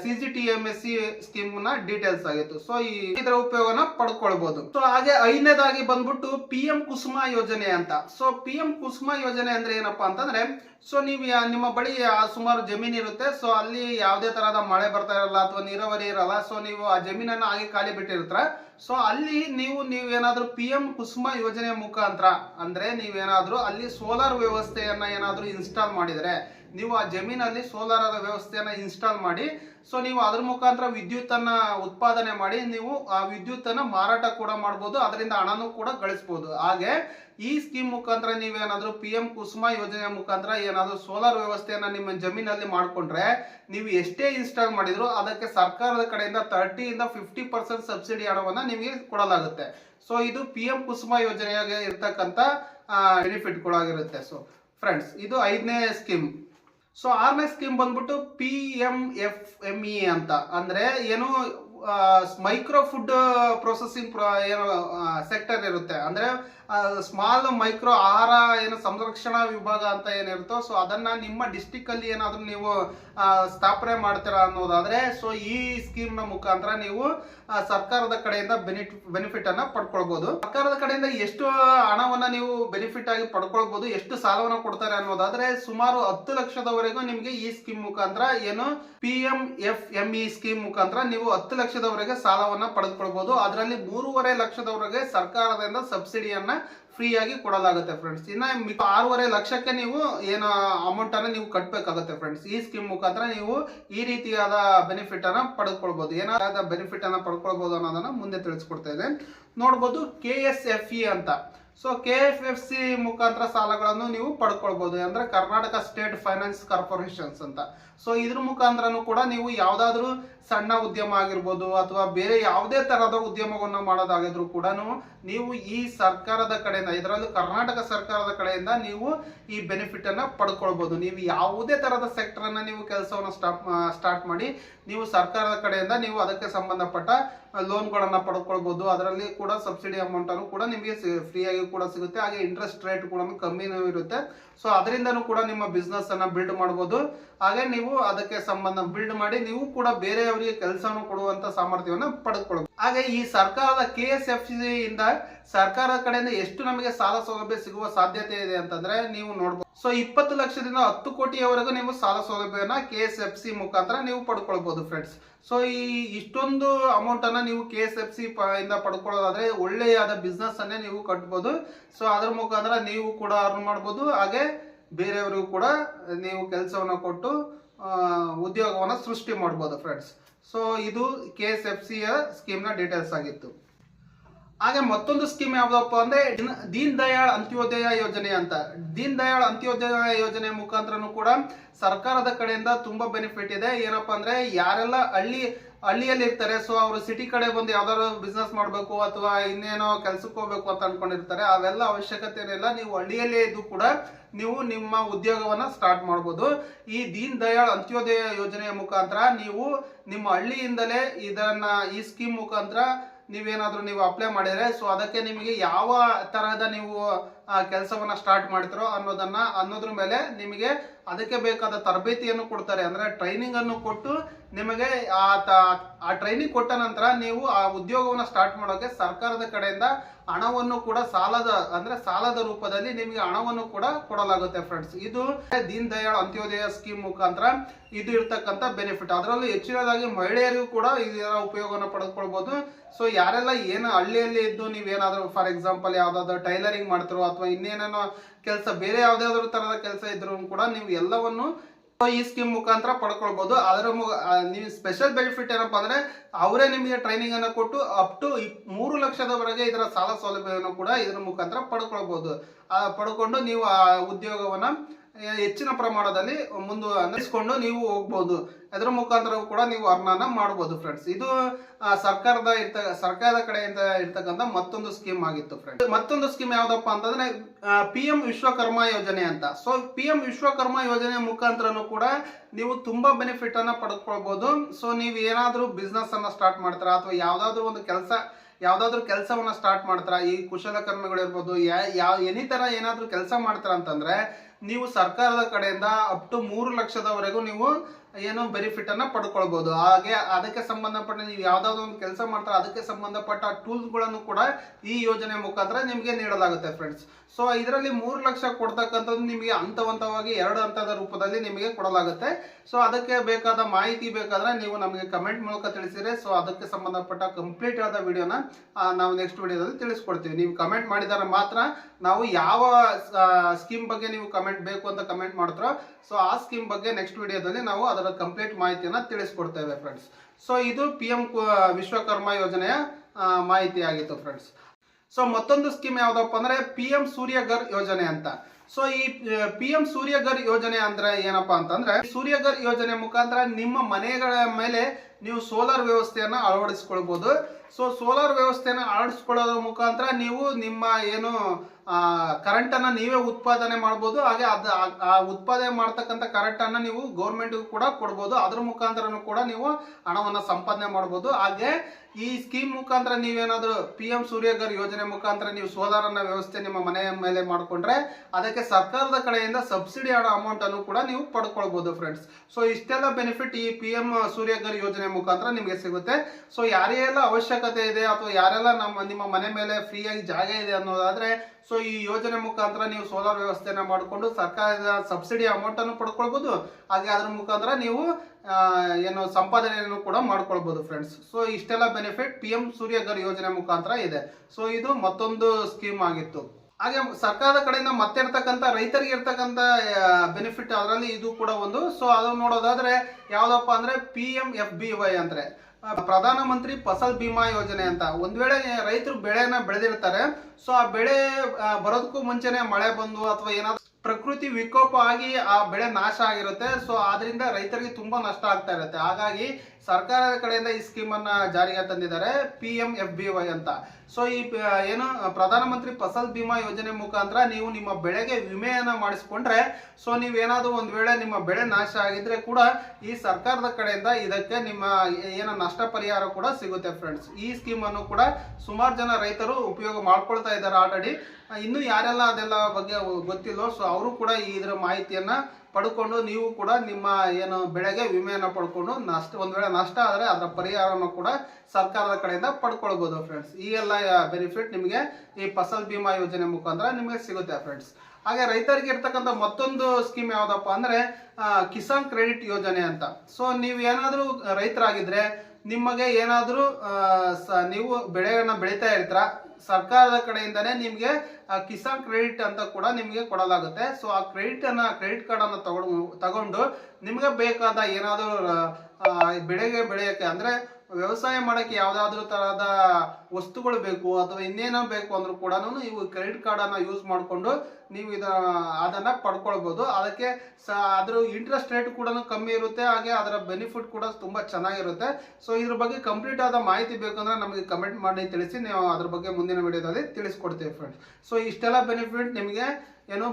C G T M S C ಸ್ಕೀಮ್ನ details ಆಗಿತ್ತು. ಸೊ ಇದರ ಉಪಯೋಗನ ಪಡ್ಕೊಳ್ಬಹುದು ಸೊ ಹಾಗೆ ಐದನೇದಾಗಿ ಬಂದ್ಬಿಟ್ಟು ಪಿ ಎಂ ಕುಸುಮ ಯೋಜನೆ ಅಂತ. ಸೊ ಪಿ ಎಂ ಕುಸುಮ ಯೋಜನೆ ಅಂದ್ರೆ ಏನಪ್ಪಾ ಅಂತಂದ್ರೆ ಸೊ ನೀವು ನಿಮ್ಮ ಬಳಿ ಸುಮಾರು ಜಮೀನು ಇರುತ್ತೆ. ಸೊ ಅಲ್ಲಿ ಯಾವುದೇ ತರಹದ ಮಳೆ ಬರ್ತಾ ಇರಲ್ಲ ಅಥವಾ ನೀರಾವರಿ ಇರಲ್ಲ ಸೊ ನೀವು ಆ ಜಮೀನನ್ನ ಹಾಗೆ ಖಾಲಿ ಬಿಟ್ಟಿರ್ತೀರ. ಸೊ ಅಲ್ಲಿ ನೀವು ನೀವೇನಾದ್ರೂ ಪಿ ಎಂ ಕುಸುಮ ಯೋಜನೆ ಮುಖಾಂತರ, ಅಂದ್ರೆ ನೀವೇನಾದ್ರೂ ಅಲ್ಲಿ ಸೋಲಾರ್ ವ್ಯವಸ್ಥೆಯನ್ನ ಏನಾದ್ರೂ ಇನ್ಸ್ಟಾಲ್ ಮಾಡಿದ್ರೆ, ನೀವು ಆ ಜಮೀನಲ್ಲಿ ಸೋಲಾರ್ ವ್ಯವಸ್ಥೆಯನ್ನ ಇನ್ಸ್ಟಾಲ್ ಮಾಡಿ ಸೊ ನೀವು ಅದ್ರ ಮುಖಾಂತರ ವಿದ್ಯುತ್ತನ್ನು ಉತ್ಪಾದನೆ ಮಾಡಿ, ನೀವು ಆ ವಿದ್ಯುತ್ತನ್ನು ಮಾರಾಟ ಕೂಡ ಮಾಡಬಹುದು ಅದರಿಂದ ಹಣನೂ ಕೂಡ ಗಳಿಸಬಹುದು ಹಾಗೆ ಈ ಸ್ಕೀಮ್ ಮುಖಾಂತರ ನೀವೇನಾದರೂ ಪಿ ಎಂ ಕುಸುಮ ಯೋಜನೆ ಮುಖಾಂತರ ಏನಾದರೂ ಸೋಲಾರ್ ವ್ಯವಸ್ಥೆಯನ್ನು ನಿಮ್ಮ ಜಮೀನಲ್ಲಿ ಮಾಡಿಕೊಂಡ್ರೆ, ನೀವು ಎಷ್ಟೇ ಇನ್ಸ್ಟಾಲ್ ಮಾಡಿದ್ರು ಅದಕ್ಕೆ ಸರ್ಕಾರದ ಕಡೆಯಿಂದ ತರ್ಟಿ ಇಂದ ಫಿಫ್ಟಿ ಪರ್ಸೆಂಟ್ ಸಬ್ಸಿಡಿ ಹಣವನ್ನ ನಿಮಗೆ ಕೊಡಲಾಗುತ್ತೆ. ಸೊ ಇದು ಪಿ ಎಂ ಕುಸುಮ ಯೋಜನೆಯಾಗಿ ಇರ್ತಕ್ಕಂಥ ಬೆನಿಫಿಟ್ಗಳಾಗಿರುತ್ತೆ ಸೊ ಫ್ರೆಂಡ್ಸ್ ಇದು ಐದನೇ ಸ್ಕೀಮ್ ಸೊ ಆರನೇ ಸ್ಕೀಮ್ ಬಂದ್ಬಿಟ್ಟು P M F M E ಅಂತ. ಅಂದ್ರೆ ಏನು ಮೈಕ್ರೋ ಫುಡ್ ಪ್ರೊಸೆಸಿಂಗ್ ಏನು ಸೆಕ್ಟರ್ ಇರುತ್ತೆ. ಅಂದ್ರೆ ಸ್ಮಾಲ್ ಮೈಕ್ರೋ ಆಹಾರ ಏನು ಸಂರಕ್ಷಣಾ ವಿಭಾಗ ಅಂತ ಏನಿರುತ್ತೋ ಸೊ ಅದನ್ನ ನಿಮ್ಮ ಡಿಸ್ಟಿಕ್ಕಲ್ಲಿ ಏನಾದ್ರೂ ನೀವು ಸ್ಥಾಪನೆ ಮಾಡ್ತೀರಾ ಅನ್ನೋದಾದ್ರೆ ಸೊ ಈ ಸ್ಕೀಮ್ನ ಮುಖಾಂತರ ನೀವು ಸರ್ಕಾರದ ಕಡೆಯಿಂದ ಬೆನಿಫಿಟ್ ಬೆನಿಫಿಟ್ ಪಡ್ಕೊಳ್ಬೋದು. ಸರ್ಕಾರದ ಕಡೆಯಿಂದ ಎಷ್ಟು ಹಣವನ್ನು ನೀವು ಬೆನಿಫಿಟ್ ಆಗಿ ಪಡ್ಕೊಳ್ಬಹುದು ಎಷ್ಟು ಸಾಲವನ್ನ ಕೊಡ್ತಾರೆ ಅನ್ನೋದಾದ್ರೆ, ಸುಮಾರು ಹತ್ತು ಲಕ್ಷದವರೆಗೂ ನಿಮಗೆ ಈ ಸ್ಕೀಮ್ ಮುಖಾಂತರ ಏನು P M F M E scheme ಮುಖಾಂತರ ನೀವು ಹತ್ತು ಲಕ್ಷದವರೆಗೆ ಸಾಲವನ್ನ ಪಡೆದುಕೊಳ್ಬೋದು. ಅದರಲ್ಲಿ ಮೂರುವರೆ ಲಕ್ಷದವರೆಗೆ ಸರ್ಕಾರದಿಂದ ಸಬ್ಸಿಡಿಯನ್ನ ಫ್ರೀ ಆಗಿ ಕೊಡಲಾಗುತ್ತೆ ಫ್ರೆಂಡ್ಸ್ ಇನ್ನ ಆರೂವರೆ ಲಕ್ಷಕ್ಕೆ ನೀವು ಏನು ಅಮೌಂಟ್ ಅನ್ನ ನೀವು ಕಟ್ಟಬೇಕಾಗುತ್ತೆ ಫ್ರೆಂಡ್ಸ್ ಈ ಸ್ಕೀಮ್ ಮುಖಾಂತರ ನೀವು ಈ ರೀತಿಯಾದ ಬೆನಿಫಿಟ್ ಅನ್ನ ಪಡೆದುಕೊಳ್ಬಹುದು ಏನಾದ ಬೆನಿಫಿಟ್ ಅನ್ನ ಪಡ್ಕೊಳ್ಬಹುದು ಅನ್ನೋದನ್ನ ಮುಂದೆ ತಿಳಿಸ್ಕೊಡ್ತಾ ಇದೆ ನೋಡ್ಬೋದು ಕೆ ಎಸ್ ಎಫ್ ಇ ಅಂತ. So K F F C ಮುಖಾಂತರ ಸಾಲಗಳನ್ನು ನೀವು ಪಡ್ಕೊಳ್ಬಹುದು ಅಂದ್ರೆ ಕರ್ನಾಟಕ ಸ್ಟೇಟ್ ಫೈನಾನ್ಸ್ ಕಾರ್ಪೊರೇಷನ್ಸ್ ಅಂತ. ಸೊ ಇದ್ರ ಮುಖಾಂತರನು ಕೂಡ ನೀವು ಯಾವ್ದಾದ್ರು ಸಣ್ಣ ಉದ್ಯಮ ಆಗಿರ್ಬೋದು ಅಥವಾ ಬೇರೆ ಯಾವುದೇ ತರಹದ ಉದ್ಯಮವನ್ನು ಮಾಡೋದಾಗಿದ್ರು ಕೂಡ ನೀವು ಈ ಸರ್ಕಾರದ ಕಡೆಯಿಂದ, ಇದರಲ್ಲೂ ಕರ್ನಾಟಕ ಸರ್ಕಾರದ ಕಡೆಯಿಂದ ನೀವು ಈ ಬೆನಿಫಿಟ್ ಅನ್ನ ಪಡ್ಕೊಳ್ಬಹುದು ನೀವು ಯಾವುದೇ ತರಹದ ಸೆಕ್ಟರ್ ಅನ್ನ ನೀವು ಕೆಲಸವನ್ನು ಸ್ಟಾರ್ಟ್ ಮಾಡಿ ನೀವು ಸರ್ಕಾರದ ಕಡೆಯಿಂದ ನೀವು ಅದಕ್ಕೆ ಸಂಬಂಧಪಟ್ಟ ಲೋನ್ಗಳನ್ನ ಪಡ್ಕೊಳ್ಬಹುದು ಅದರಲ್ಲಿ ಕೂಡ ಸಬ್ಸಿಡಿ ಅಮೌಂಟ್ ಅನ್ನು ಕೂಡ ನಿಮಗೆ ಫ್ರೀಯಾಗಿ ಕೂಡ ಸಿಗುತ್ತೆ. ಹಾಗೆ ಇಂಟ್ರೆಸ್ಟ್ ರೇಟ್ ಕೂಡ ಕಮ್ಮಿನೂ ಇರುತ್ತೆ. ಸೊ ಅದರಿಂದನೂ ಕೂಡ ನಿಮ್ಮ ಬಿಸ್ನೆಸ್ ಅನ್ನ ಬಿಲ್ಡ್ ಮಾಡಬಹುದು ಹಾಗೆ ನೀವು ಅದಕ್ಕೆ ಸಂಬಂಧ ಬಿಲ್ಡ್ ಮಾಡಿ ನೀವು ಕೂಡ ಬೇರೆಯವರಿಗೆ ಕೆಲಸವನ್ನು ಕೊಡುವಂತ ಸಾಮರ್ಥ್ಯವನ್ನು ಪಡೆದುಕೊಳ್ಳಬಹುದು ಹಾಗೆ ಈ ಸರ್ಕಾರದ ಕೆ ಎಸ್ ಎಫ್ ಇಂದ ಸರ್ಕಾರದ ಕಡೆಯಿಂದ ಎಷ್ಟು ನಮಗೆ ಸಾಲ ಸೌಲಭ್ಯ ಸಿಗುವ ಸಾಧ್ಯತೆ ಇದೆ ಅಂತಂದ್ರೆ ನೀವು ನೋಡಬಹುದು ಸೊ ಇಪ್ಪತ್ತು ಲಕ್ಷದಿಂದ ಹತ್ತು ಕೋಟಿಯವರೆಗೂ ನೀವು ಸಾಲ ಸೌಲಭ್ಯವನ್ನ ಕೆ ಎಸ್ ಎಫ್ ಸಿ ಮುಖಾಂತರ ನೀವು ಪಡ್ಕೊಳ್ಬಹುದು ಫ್ರೆಂಡ್ಸ್ ಸೊ ಈ ಇಷ್ಟೊಂದು ಅಮೌಂಟ್ ಅನ್ನ ನೀವು ಕೆ ಎಸ್ ಎಫ್ ಸಿ ಇಂದ ಪಡ್ಕೊಳ್ಳೋದಾದ್ರೆ ಒಳ್ಳೆಯಾದ ಬಿಸ್ನೆಸ್ ಅನ್ನೇ ನೀವು ಕಟ್ಬೋದು. ಸೊ ಅದ್ರ ಮುಖಾಂತರ ನೀವು ಕೂಡ ಅರ್ನ್ ಮಾಡ್ಬೋದು. ಹಾಗೆ ಬೇರೆಯವರಿಗೂ ಕೂಡ ನೀವು ಕೆಲಸವನ್ನು ಕೊಟ್ಟು ಉದ್ಯೋಗವನ್ನು ಸೃಷ್ಟಿ ಮಾಡ್ಬೋದು ಫ್ರೆಂಡ್ಸ್ ಸೊ ಇದು ಕೆ ಎಸ್ ಎಫ್ ಸಿಯ ಸ್ಕೀಮ್ನ ಡೀಟೇಲ್ಸ್ ಆಗಿತ್ತು. ಹಾಗೆ ಮತ್ತೊಂದು ಸ್ಕೀಮ್ ಯಾವುದಪ್ಪ ಅಂದ್ರೆ, ದೀನ್ ದಯಾಳ್ ಅಂತ್ಯೋದಯ ಯೋಜನೆ ಅಂತ. ದೀನ್ ದಯಾಳ್ ಅಂತ್ಯೋದಯ ಯೋಜನೆ ಮುಖಾಂತರನು ಕೂಡ ಸರ್ಕಾರದ ಕಡೆಯಿಂದ ತುಂಬಾ ಬೆನಿಫಿಟ್ ಇದೆ. ಏನಪ್ಪಾ ಅಂದ್ರೆ, ಯಾರೆಲ್ಲ ಹಳ್ಳಿ ಹಳ್ಳಿಯಲ್ಲಿ ಇರ್ತಾರೆ ಸೊ ಅವರು ಸಿಟಿ ಕಡೆ ಬಂದು ಯಾವ್ದಾದ್ರು ಬಿಸ್ನೆಸ್ ಮಾಡಬೇಕು ಅಥವಾ ಇನ್ನೇನೋ ಕೆಲ್ಸಕ್ಕೆ ಹೋಗ್ಬೇಕು ಅಂತ ಅನ್ಕೊಂಡಿರ್ತಾರೆ, ಅವೆಲ್ಲ ಅವಶ್ಯಕತೆ ಏನಿಲ್ಲ ನೀವು ಹಳ್ಳಿಯಲ್ಲೇ ಇದ್ದು ಕೂಡ ನೀವು ನಿಮ್ಮ ಉದ್ಯೋಗವನ್ನ ಸ್ಟಾರ್ಟ್ ಮಾಡ್ಬೋದು. ಈ ದೀನ್ ದಯಾಳ್ ಅಂತ್ಯೋದಯ ಯೋಜನೆಯ ಮುಖಾಂತರ ನೀವು ನಿಮ್ಮ ಹಳ್ಳಿಯಿಂದಲೇ ಇದನ್ನ, ಈ ಸ್ಕೀಮ್ ಮುಖಾಂತರ ನೀವೇನಾದರೂ ನೀವು ಅಪ್ಲೈ ಮಾಡಿದ್ರೆ ಸೊ ಅದಕ್ಕೆ ನಿಮಗೆ ಯಾವ ತರಹದ ನೀವು ಕೆಲಸವನ್ನ ಸ್ಟಾರ್ಟ್ ಮಾಡ್ತಿರೋ ಅನ್ನೋದನ್ನ, ಅನ್ನೋದ್ರ ಮೇಲೆ ನಿಮಗೆ ಅದಕ್ಕೆ ಬೇಕಾದ ತರಬೇತಿಯನ್ನು ಕೊಡ್ತಾರೆ. ಅಂದ್ರೆ ಟ್ರೈನಿಂಗ್ ಅನ್ನು ಕೊಟ್ಟು ನಿಮಗೆ ಆ ಆ ಟ್ರೈನಿಂಗ್ ಕೊಟ್ಟ ನಂತರ ನೀವು ಆ ಉದ್ಯೋಗವನ್ನು ಸ್ಟಾರ್ಟ್ ಮಾಡೋಕೆ ಸರ್ಕಾರದ ಕಡೆಯಿಂದ ಹಣವನ್ನು ಕೂಡ ಸಾಲದ, ಅಂದ್ರೆ ಸಾಲದ ರೂಪದಲ್ಲಿ ನಿಮಗೆ ಹಣವನ್ನು ಕೂಡ ಕೊಡಲಾಗುತ್ತೆ ಫ್ರೆಂಡ್ಸ್ ಇದು ದೀನ್ ದಯಾಳ್ ಅಂತ್ಯೋದಯ ಸ್ಕೀಮ್ ಮುಖಾಂತರ ಇದು ಇರ್ತಕ್ಕಂಥ ಬೆನಿಫಿಟ್ ಅದರಲ್ಲೂ ಹೆಚ್ಚಿನದಾಗಿ ಮಹಿಳೆಯರಿಗೂ ಕೂಡ ಇದರ ಉಪಯೋಗವನ್ನು ಪಡೆದುಕೊಳ್ಬೋದು ಸೊ ಯಾರೆಲ್ಲ ಏನು ಹಳ್ಳಿಯಲ್ಲಿ ಇದ್ದು ನೀವೇನಾದರೂ ಫಾರ್ ಎಕ್ಸಾಂಪಲ್ ಯಾವುದಾದ್ರು ಟೈಲರಿಂಗ್ ಮಾಡ್ತಿರೋ ಅಥವಾ ಇನ್ನೇನೇನೋ ಕೆಲಸ, ಬೇರೆ ಯಾವ್ದಾದ್ರು ತರಹದ ಕೆಲಸ ಇದ್ರೂ ಕೂಡ ನೀವು ಎಲ್ಲವನ್ನು ಈ ಸ್ಕೀಮ್ ಮುಖಾಂತರ ಪಡ್ಕೊಳ್ಬಹುದು ಅದರ ನೀವು ಸ್ಪೆಷಲ್ ಬೆನಿಫಿಟ್ ಏನಪ್ಪಾ ಅಂದ್ರೆ, ಅವರೇ ನಿಮಗೆ ಟ್ರೈನಿಂಗ್ ಅನ್ನು ಕೊಟ್ಟು ಅಪ್ ಟು ಮೂರು ಲಕ್ಷದವರೆಗೆ ಇದರ ಸಾಲ ಸೌಲಭ್ಯವನ್ನು ಕೂಡ ಇದರ ಮುಖಾಂತರ ಪಡ್ಕೊಳ್ಬಹುದು ಪಡ್ಕೊಂಡು ನೀವು ಆ ಉದ್ಯೋಗವನ್ನ ಹೆಚ್ಚಿನ ಪ್ರಮಾಣದಲ್ಲಿ ಮುಂದೆ ಅನ್ನಿಸ್ಕೊಂಡು ನೀವು ಹೋಗ್ಬೋದು. ಅದರ ಮುಖಾಂತರ ಕೂಡ ನೀವು ಅರ್ನನ ಮಾಡ್ಬೋದು ಫ್ರೆಂಡ್ಸ್ ಇದು ಸರ್ಕಾರದ ಇರ್ತ, ಸರ್ಕಾರದ ಕಡೆಯಿಂದ ಇರ್ತಕ್ಕಂಥ ಮತ್ತೊಂದು ಸ್ಕೀಮ್ ಆಗಿತ್ತು ಫ್ರೆಂಡ್ಸ್ ಮತ್ತೊಂದು ಸ್ಕೀಮ್ ಯಾವ್ದಪ್ಪ ಅಂತಂದ್ರೆ ಪಿ ಎಂ ವಿಶ್ವಕರ್ಮ ಯೋಜನೆ ಅಂತ. ಸೊ ಪಿ ಎಂ ವಿಶ್ವಕರ್ಮ ಯೋಜನೆ ಮುಖಾಂತರನು ಕೂಡ ನೀವು ತುಂಬಾ ಬೆನಿಫಿಟ್ ಅನ್ನ ಪಡೆದುಕೊಳ್ಬಹುದು ಸೊ ನೀವು ಏನಾದರೂ ಬಿಸ್ನೆಸ್ ಅನ್ನ ಸ್ಟಾರ್ಟ್ ಮಾಡ್ತಾರಾ, ಅಥವಾ ಯಾವ್ದಾದ್ರು ಒಂದು ಕೆಲಸ, ಯಾವ್ದಾದ್ರು ಕೆಲಸವನ್ನ ಸ್ಟಾರ್ಟ್ ಮಾಡ್ತಾರಾ, ಈ ಕುಶಲಕರ್ಮಿಗಳಿರ್ಬೋದು ಯಾವ ಎನಿ ತರ ಏನಾದ್ರೂ ಕೆಲಸ ಮಾಡ್ತಾರ ಅಂತಂದ್ರೆ ನೀವು ಸರ್ಕಾರದ ಕಡೆಯಿಂದ ಅಪ್ ಟು ಮೂರು ಲಕ್ಷದವರೆಗೂ ನೀವು ಏನು ಬೆನಿಫಿಟ್ ಅನ್ನ ಪಡ್ಕೊಳ್ಬಹುದು ಹಾಗೆ ಅದಕ್ಕೆ ಸಂಬಂಧಪಟ್ಟ ನೀವು ಯಾವ್ದಾದ್ರು ಒಂದು ಕೆಲಸ ಮಾಡ್ತಾರೆ, ಅದಕ್ಕೆ ಸಂಬಂಧಪಟ್ಟ ಟೂಲ್ಸ್ಗಳನ್ನು ಕೂಡ ಈ ಯೋಜನೆ ಮುಖಾಂತರ ನಿಮಗೆ ನೀಡಲಾಗುತ್ತೆ ಫ್ರೆಂಡ್ಸ್ ಸೊ ಇದರಲ್ಲಿ ಮೂರು ಲಕ್ಷ ಕೊಡ್ತಕ್ಕಂಥದ್ದು ನಿಮಗೆ ಹಂತ ಹಂತವಾಗಿ ಎರಡು ಹಂತದ ರೂಪದಲ್ಲಿ ನಿಮಗೆ ಕೊಡಲಾಗುತ್ತೆ. ಸೊ ಅದಕ್ಕೆ ಬೇಕಾದ ಮಾಹಿತಿ ಬೇಕಾದ್ರೆ ನೀವು ನಮಗೆ ಕಮೆಂಟ್ ಮೂಲಕ ತಿಳಿಸಿದ್ರೆ ಸೊ ಅದಕ್ಕೆ ಸಂಬಂಧಪಟ್ಟ ಕಂಪ್ಲೀಟ್ ಆದ ವಿಡಿಯೋನ ನಾವು ನೆಕ್ಸ್ಟ್ ವಿಡಿಯೋದಲ್ಲಿ ತಿಳಿಸ್ಕೊಡ್ತೀವಿ. ನೀವು ಕಮೆಂಟ್ ಮಾಡಿದರೆ ಮಾತ್ರ ನಾವು ಯಾವ ಸ್ಕೀಮ್ ಬಗ್ಗೆ ನೀವು ಕಮೆಂಟ್ ಬೇಕು ಅಂತ ಕಮೆಂಟ್ ಮಾಡ್ತಾರೋ ಸೊ ಆ ಸ್ಕೀಮ್ ಬಗ್ಗೆ ನೆಕ್ಸ್ಟ್ ವಿಡಿಯೋದಲ್ಲಿ ನಾವು ಅದರ ಕಂಪ್ಲೀಟ್ ಮಾಹಿತಿಯನ್ನು ತಿಳಿಸ್ಕೊಡ್ತೇವೆ ಫ್ರೆಂಡ್ಸ್ ಸೊ ಇದು ಪಿ ಎಂ ವಿಶ್ವಕರ್ಮ ಯೋಜನೆಯ ಮಾಹಿತಿ ಆಗಿತ್ತು ಫ್ರೆಂಡ್ಸ್ ಸೊ ಮತ್ತೊಂದು ಸ್ಕೀಮ್ ಯಾವುದಪ್ಪ ಅಂದ್ರೆ ಪಿ ಎಂ ಸೂರ್ಯಗರ್ ಯೋಜನೆ ಅಂತ. ಸೊ ಈ ಪಿ ಎಂ ಸೂರ್ಯಗರ್ ಯೋಜನೆ ಅಂದ್ರೆ ಏನಪ್ಪಾ ಅಂತಂದ್ರೆ ಸೂರ್ಯಘರ್ ಯೋಜನೆ ಮುಖಾಂತರ ನಿಮ್ಮ ಮನೆಗಳ ಮೇಲೆ ನೀವು ಸೋಲಾರ್ ವ್ಯವಸ್ಥೆಯನ್ನ ಅಳವಡಿಸ್ಕೊಳ್ಬಹುದು ಸೊ ಸೋಲಾರ್ ವ್ಯವಸ್ಥೆಯನ್ನ ಅಳವಡಿಸ್ಕೊಳ್ಳೋದ್ರ ಮುಖಾಂತರ ನೀವು ನಿಮ್ಮ ಏನು ಕರೆಂಟ್ ಅನ್ನ ನೀವೇ ಉತ್ಪಾದನೆ ಮಾಡ್ಬೋದು. ಹಾಗೆ ಅದ, ಆ- ಉತ್ಪಾದನೆ ಮಾಡ್ತಕ್ಕಂಥ ಕರೆಂಟ್ ಅನ್ನ ನೀವು ಗೌರ್ಮೆಂಟ್ ಕೂಡ ಕೊಡ್ಬೋದು. ಅದ್ರ ಮುಖಾಂತರನು ಕೂಡ ನೀವು ಹಣವನ್ನ ಸಂಪಾದನೆ ಮಾಡ್ಬೋದು. ಹಾಗೆ ಈ ಸ್ಕೀಮ್ ಮುಖಾಂತರ ನೀವೇನಾದ್ರೂ ಪಿ ಎಂ ಸೂರ್ಯಘರ್ ಯೋಜನೆ ಮುಖಾಂತರ ನೀವು ಸೋಲಾರ್ ಅನ್ನ ವ್ಯವಸ್ಥೆ ನಿಮ್ಮ ಮನೆಯ ಮೇಲೆ ಮಾಡಿಕೊಂಡ್ರೆ, ಅದಕ್ಕೆ ಸರ್ಕಾರದ ಕಡೆಯಿಂದ ಸಬ್ಸಿಡಿ ಹಣ ಅಮೌಂಟ್ ಅನ್ನು ಕೂಡ ನೀವು ಪಡ್ಕೊಳ್ಬಹುದು ಫ್ರೆಂಡ್ಸ್ ಸೊ ಇಷ್ಟೆಲ್ಲ ಬೆನಿಫಿಟ್ ಈ ಪಿ ಎಂ ಸೂರ್ಯಗರ್ ಯೋಜನೆ ಮುಖಾಂತರ ನಿಮಗೆ ಸಿಗುತ್ತೆ. ಸೊ ಯಾರೆಲ್ಲ ಅವಶ್ಯಕತೆ ಇದೆ ಅಥವಾ ಯಾರೆಲ್ಲ ನಮ್ಮ, ನಿಮ್ಮ ಮನೆ ಮೇಲೆ ಫ್ರೀಯಾಗಿ ಜಾಗ ಇದೆ ಅನ್ನೋದಾದ್ರೆ ಸೊ ಈ ಯೋಜನೆ ಮುಖಾಂತರ ನೀವು ಸೋಲಾರ್ ವ್ಯವಸ್ಥೆನ ಮಾಡಿಕೊಂಡು ಸರ್ಕಾರದ ಸಬ್ಸಿಡಿ ಅಮೌಂಟ್ ಅನ್ನು ಪಡ್ಕೊಳ್ಬಹುದು ಹಾಗೆ ಅದ್ರ ಮುಖಾಂತರ ನೀವು ಏನು ಸಂಪಾದನೆಯನ್ನು ಕೂಡ ಮಾಡ್ಕೊಳ್ಬಹುದು ಫ್ರೆಂಡ್ಸ್ ಸೊ ಇಷ್ಟೆಲ್ಲ ಬೆನಿಫಿಟ್ ಪಿ ಎಂ ಸೂರ್ಯಘರ್ ಯೋಜನೆ ಮುಖಾಂತರ ಇದೆ. ಸೊ ಇದು ಮತ್ತೊಂದು ಸ್ಕೀಮ್ ಆಗಿತ್ತು. ಹಾಗೆ ಸರ್ಕಾರದ ಕಡೆಯಿಂದ ಮತ್ತೆ ಇರ್ತಕ್ಕಂಥ ರೈತರಿಗೆ ಇರ್ತಕ್ಕಂಥ ಬೆನಿಫಿಟ್ ಅದರಲ್ಲಿ ಇದು ಕೂಡ ಒಂದು. ಸೊ ಅದನ್ನು ನೋಡೋದಾದ್ರೆ ಯಾವುದಪ್ಪ ಅಂದ್ರೆ P M F B Y ಅಂದ್ರೆ ಪ್ರಧಾನ ಮಂತ್ರಿ ಫಸಲ್ ಬಿಮಾ ಯೋಜನೆ ಅಂತ. ಒಂದ್ ವೇಳೆ ರೈತರು ಬೆಳೆನ ಬೆಳೆದಿರ್ತಾರೆ, ಸೊ ಆ ಬೆಳೆ ಬರೋದಕ್ಕೂ ಮುಂಚೆನೆ ಮಳೆ ಬಂದು ಅಥವಾ ಏನಾದ್ರು ಪ್ರಕೃತಿ ವಿಕೋಪ ಆಗಿ ಆ ಬೆಳೆ ನಾಶ ಆಗಿರುತ್ತೆ. ಸೊ ಆದ್ರಿಂದ ರೈತರಿಗೆ ತುಂಬಾ ನಷ್ಟ ಆಗ್ತಾ ಇರುತ್ತೆ. ಹಾಗಾಗಿ ಸರ್ಕಾರದ ಕಡೆಯಿಂದ ಈ ಸ್ಕೀಮ್ ಅನ್ನ ಜಾರಿಗೆ ತಂದಿದ್ದಾರೆ P M F B Y ಅಂತ. ಸೊ ಈ ಏನು, ಪ್ರಧಾನಮಂತ್ರಿ ಫಸಲ್ ಬಿಮಾ ಯೋಜನೆ ಮುಖಾಂತರ ನೀವು ನಿಮ್ಮ ಬೆಳೆಗೆ ವಿಮೆಯನ್ನ ಮಾಡಿಸ್ಕೊಂಡ್ರೆ ಸೊ ನೀವೇನಾದ್ರೂ ಒಂದ್ ವೇಳೆ ನಿಮ್ಮ ಬೆಳೆ ನಾಶ ಆಗಿದ್ರೆ ಕೂಡ ಈ ಸರ್ಕಾರದ ಕಡೆಯಿಂದ ಇದಕ್ಕೆ ನಿಮ್ಮ, ಏನೋ ನಷ್ಟ ಪರಿಹಾರ ಕೂಡ ಸಿಗುತ್ತೆ ಫ್ರೆಂಡ್ಸ್ ಈ ಸ್ಕೀಮ್ ಅನ್ನು ಕೂಡ ಸುಮಾರು ಜನ ರೈತರು ಉಪಯೋಗ ಮಾಡ್ಕೊಳ್ತಾ ಇದ್ದಾರೆ ಆಲ್ರೆಡಿ ಇನ್ನು ಯಾರೆಲ್ಲ ಅದೆಲ್ಲ ಬಗ್ಗೆ ಗೊತ್ತಿಲ್ಲೋ ಸೊ ಅವರು ಕೂಡ ಇದರ ಮಾಹಿತಿಯನ್ನ ಪಡ್ಕೊಂಡು ನೀವು ಕೂಡ ನಿಮ್ಮ ಏನು ಬೆಳೆಗೆ ವಿಮೆಯನ್ನು ಪಡ್ಕೊಂಡು ನಷ್ಟ, ಒಂದು ವೇಳೆ ನಷ್ಟ ಆದರೆ ಅದರ ಪರಿಹಾರವನ್ನು ಕೂಡ ಸರ್ಕಾರದ ಕಡೆಯಿಂದ ಪಡ್ಕೊಳ್ಬೋದು ಫ್ರೆಂಡ್ಸ್ ಈ ಎಲ್ಲ ಬೆನಿಫಿಟ್ ನಿಮಗೆ ಈ ಫಸಲ್ ಬಿಮಾ ಯೋಜನೆ ಮುಖಾಂತರ ನಿಮಗೆ ಸಿಗುತ್ತೆ ಫ್ರೆಂಡ್ಸ್ ಹಾಗೆ ರೈತರಿಗೆ ಇರ್ತಕ್ಕಂಥ ಮತ್ತೊಂದು ಸ್ಕೀಮ್ ಯಾವುದಪ್ಪ ಅಂದರೆ ಕಿಸಾನ್ ಕ್ರೆಡಿಟ್ ಯೋಜನೆ ಅಂತ. ಸೊ ನೀವು ಏನಾದರೂ ರೈತರಾಗಿದ್ದರೆ ನಿಮಗೆ ಏನಾದರೂ ನೀವು ಬೆಳೆಯನ್ನು ಬೆಳೀತಾ ಇರ್ತೀರ ಸರ್ಕಾರದ ಕಡೆಯಿಂದನೇ ನಿಮಗೆ ಕಿಸಾನ್ ಕ್ರೆಡಿಟ್ ಅಂತ ಕೂಡ ನಿಮಗೆ ಕೊಡಲಾಗುತ್ತೆ. ಸೊ ಆ ಕ್ರೆಡಿಟ್ ಅನ್ನ, ಕ್ರೆಡಿಟ್ ಕಾರ್ಡ್ ಅನ್ನ ತಗೊಂಡು ತಗೊಂಡು ನಿಮಗೆ ಬೇಕಾದ ಏನಾದರೂ ಬೆಳೆಗೆ ಬೆಳೆಯಕ್ಕೆ ಅಂದ್ರೆ ವ್ಯವಸಾಯ ಮಾಡೋಕ್ಕೆ ಯಾವುದಾದ್ರೂ ತರಹದ ವಸ್ತುಗಳು ಬೇಕು ಅಥವಾ ಇನ್ನೇನೋ ಬೇಕು ಅಂದರೂ ಕೂಡ ನೀವು ಕ್ರೆಡಿಟ್ ಕಾರ್ಡನ್ನು ಯೂಸ್ ಮಾಡಿಕೊಂಡು ನೀವು ಇದ ಅದನ್ನು ಪಡ್ಕೊಳ್ಬೋದು. ಅದಕ್ಕೆ ಸ, ಅದ್ರ ಇಂಟ್ರೆಸ್ಟ್ ರೇಟ್ ಕೂಡ ಕಮ್ಮಿ ಇರುತ್ತೆ, ಹಾಗೆ ಅದರ ಬೆನಿಫಿಟ್ ಕೂಡ ತುಂಬ ಚೆನ್ನಾಗಿರುತ್ತೆ. ಸೊ ಇದ್ರ ಬಗ್ಗೆ ಕಂಪ್ಲೀಟ್ ಆದ ಮಾಹಿತಿ ಬೇಕಂದ್ರೆ ನಮಗೆ ಕಮೆಂಟ್ ಮಾಡಿ ತಿಳಿಸಿ, ನೀವು ಅದ್ರ ಬಗ್ಗೆ ಮುಂದಿನ ವಿಡಿಯೋದಲ್ಲಿ ತಿಳಿಸ್ಕೊಡ್ತೀವಿ ಫ್ರೆಂಡ್ಸ್ ಸೊ ಇಷ್ಟೆಲ್ಲ ಬೆನಿಫಿಟ್ ನಿಮಗೆ. ಏನು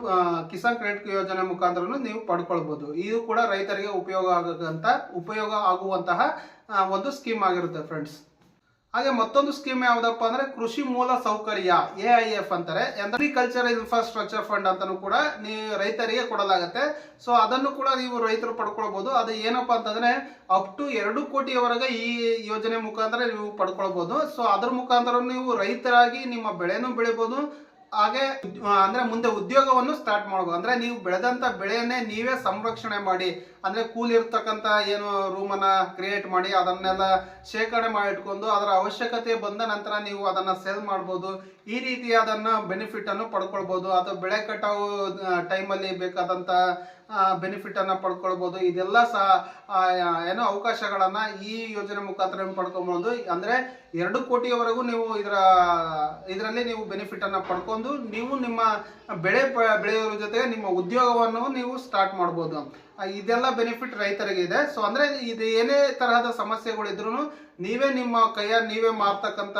ಕಿಸಾನ್ ಕ್ರೆಡಿಟ್ ಯೋಜನೆ ಮುಖಾಂತರ ನೀವು ಪಡ್ಕೊಳ್ಬಹುದು ಇದು ಕೂಡ ರೈತರಿಗೆ ಉಪಯೋಗ ಆಗಂತ, ಉಪಯೋಗ ಆಗುವಂತಹ ಒಂದು ಸ್ಕೀಮ್ ಆಗಿರುತ್ತೆ ಫ್ರೆಂಡ್ಸ್ ಹಾಗೆ ಮತ್ತೊಂದು ಸ್ಕೀಮ್ ಯಾವ್ದಪ್ಪ ಅಂದ್ರೆ ಕೃಷಿ ಮೂಲ ಸೌಕರ್ಯ, ಎ ಐ ಎಫ್ ಅಂತಾರೆ. ಅಗ್ರಿಕಲ್ಚರ್ ಇನ್ಫ್ರಾಸ್ಟ್ರಕ್ಚರ್ ಫಂಡ್ ಅಂತಾನು ಕೂಡ ನೀವು ರೈತರಿಗೆ ಕೊಡಲಾಗುತ್ತೆ. ಸೊ ಅದನ್ನು ಕೂಡ ನೀವು ರೈತರು ಪಡ್ಕೊಳ್ಬಹುದು ಅದು ಏನಪ್ಪ ಅಂತಂದ್ರೆ ಅಪ್ ಟು ಎರಡು ಕೋಟಿಯವರೆಗೆ ಈ ಯೋಜನೆ ಮುಖಾಂತರ ನೀವು ಪಡ್ಕೊಳ್ಬಹುದು ಸೊ ಅದ್ರ ಮುಖಾಂತರ ನೀವು ರೈತರಾಗಿ ನಿಮ್ಮ ಬೆಳೆನೂ ಬೆಳಿಬಹುದು ಹಾಗೆ ಅಂದ್ರೆ ಮುಂದೆ ಉದ್ಯೋಗವನ್ನು ಸ್ಟಾರ್ಟ್ ಮಾಡಬಹುದು ಅಂದ್ರೆ ನೀವು ಬೆಳೆದಂತ ಬೆಳೆಯನ್ನೇ ನೀವೇ ಸಂರಕ್ಷಣೆ ಮಾಡಿ. ಅಂದ್ರೆ ಕೂಲ್ ಇರ್ತಕ್ಕಂತ ಏನು ರೂಮನ್ನ ಕ್ರಿಯೇಟ್ ಮಾಡಿ ಅದನ್ನೆಲ್ಲ ಶೇಖರಣೆ ಮಾಡಿ ಇಟ್ಕೊಂಡು ಅದರ ಅವಶ್ಯಕತೆ ಬಂದ ನಂತರ ನೀವು ಅದನ್ನ ಸೆಲ್ ಮಾಡ್ಬೋದು. ಈ ರೀತಿ ಅದನ್ನು ಬೆನಿಫಿಟ್ ಅನ್ನು ಪಡ್ಕೊಳ್ಬೋದು. ಅಥವಾ ಬೆಳೆ ಕಟಾವು ಟೈಮಲ್ಲಿ ಬೆನಿಫಿಟ್ ಅನ್ನ ಪಡ್ಕೊಳ್ಬೋದು. ಇದೆಲ್ಲ ಸಹ ಏನೋ ಅವಕಾಶಗಳನ್ನ ಈ ಯೋಜನೆ ಮುಖಾಂತರ ನೀವು ಪಡ್ಕೊಬಹುದು ಅಂದ್ರೆ ಎರಡು ಕೋಟಿಯವರೆಗೂ ನೀವು ಇದರ, ಇದರಲ್ಲಿ ನೀವು ಬೆನಿಫಿಟ್ ಅನ್ನ ಪಡ್ಕೊಂಡು ನೀವು ನಿಮ್ಮ ಬೆಳೆ ಬೆಳೆಯೋದ್ರ ಜೊತೆಗೆ ನಿಮ್ಮ ಉದ್ಯೋಗವನ್ನು ನೀವು ಸ್ಟಾರ್ಟ್ ಮಾಡ್ಬೋದು. ಇದೆಲ್ಲ ಬೆನಿಫಿಟ್ ರೈತರಿಗೆ ಇದೆ ಸೊ ಅಂದ್ರೆ ಇದು ಏನೇ ತರಹದ ಸಮಸ್ಯೆಗಳಿದ್ರು ನೀವೇ ನಿಮ್ಮ ಕೈಯ ನೀವೇ ಮಾರ್ತಕ್ಕಂತ,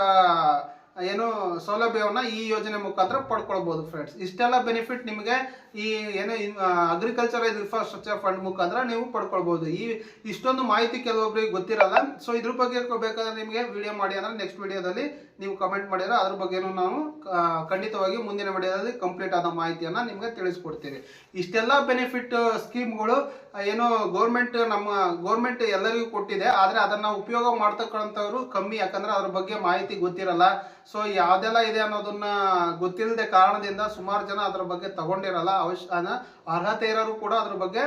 ಏನು ಸೌಲಭ್ಯವನ್ನ ಈ ಯೋಜನೆ ಮುಖಾಂತರ ಪಡ್ಕೊಳ್ಬಹುದು ಫ್ರೆಂಡ್ಸ್ ಇಷ್ಟೆಲ್ಲ ಬೆನಿಫಿಟ್ ನಿಮಗೆ ಈ, ಏನು ಅಗ್ರಿಕಲ್ಚರ್ ಇನ್ಫ್ರಾಸ್ಟ್ರಕ್ಚರ್ ಫಂಡ್ ಮುಖಾಂತರ ನೀವು ಪಡ್ಕೊಳ್ಬಹುದು ಈ, ಇಷ್ಟೊಂದು ಮಾಹಿತಿ ಕೆಲವೊಬ್ಬರಿಗೆ ಗೊತ್ತಿರಲ್ಲ. ಸೊ ಇದ್ರ ಬಗ್ಗೆ ಬೇಕಾದ್ರೆ ನಿಮಗೆ ವಿಡಿಯೋ ಮಾಡಿ. ಅಂದ್ರೆ ನೆಕ್ಸ್ಟ್ ವಿಡಿಯೋದಲ್ಲಿ ನೀವು ಕಮೆಂಟ್ ಮಾಡಿದರೆ ಅದ್ರ ಬಗ್ಗೆನೂ ನಾನು ಖಂಡಿತವಾಗಿ ಮುಂದಿನ ವಿಡಿಯೋದಲ್ಲಿ ಕಂಪ್ಲೀಟ್ ಆದ ಮಾಹಿತಿಯನ್ನು ನಿಮಗೆ ತಿಳಿಸ್ಕೊಡ್ತೀವಿ. ಇಷ್ಟೆಲ್ಲ ಬೆನಿಫಿಟ್ ಸ್ಕೀಮ್ಗಳು ಏನು ಗೌರ್ಮೆಂಟ್ ನಮ್ಮ ಗೌರ್ಮೆಂಟ್ ಎಲ್ಲರಿಗೂ ಕೊಟ್ಟಿದೆ, ಆದರೆ ಅದನ್ನು ಉಪಯೋಗ ಮಾಡ್ತಕ್ಕಂಥವ್ರು ಕಮ್ಮಿ, ಯಾಕಂದರೆ ಅದ್ರ ಬಗ್ಗೆ ಮಾಹಿತಿ ಗೊತ್ತಿರಲ್ಲ. ಸೊ ಯಾವುದೆಲ್ಲ ಇದೆ ಅನ್ನೋದನ್ನ ಗೊತ್ತಿಲ್ಲದೆ ಕಾರಣದಿಂದ ಸುಮಾರು ಜನ ಅದ್ರ ಬಗ್ಗೆ ತಗೊಂಡಿರಲ್ಲ ಅವಶ್ಯ ಅರ್ಹತೆ ಇರೋರು ಕೂಡ ಅದ್ರ ಬಗ್ಗೆ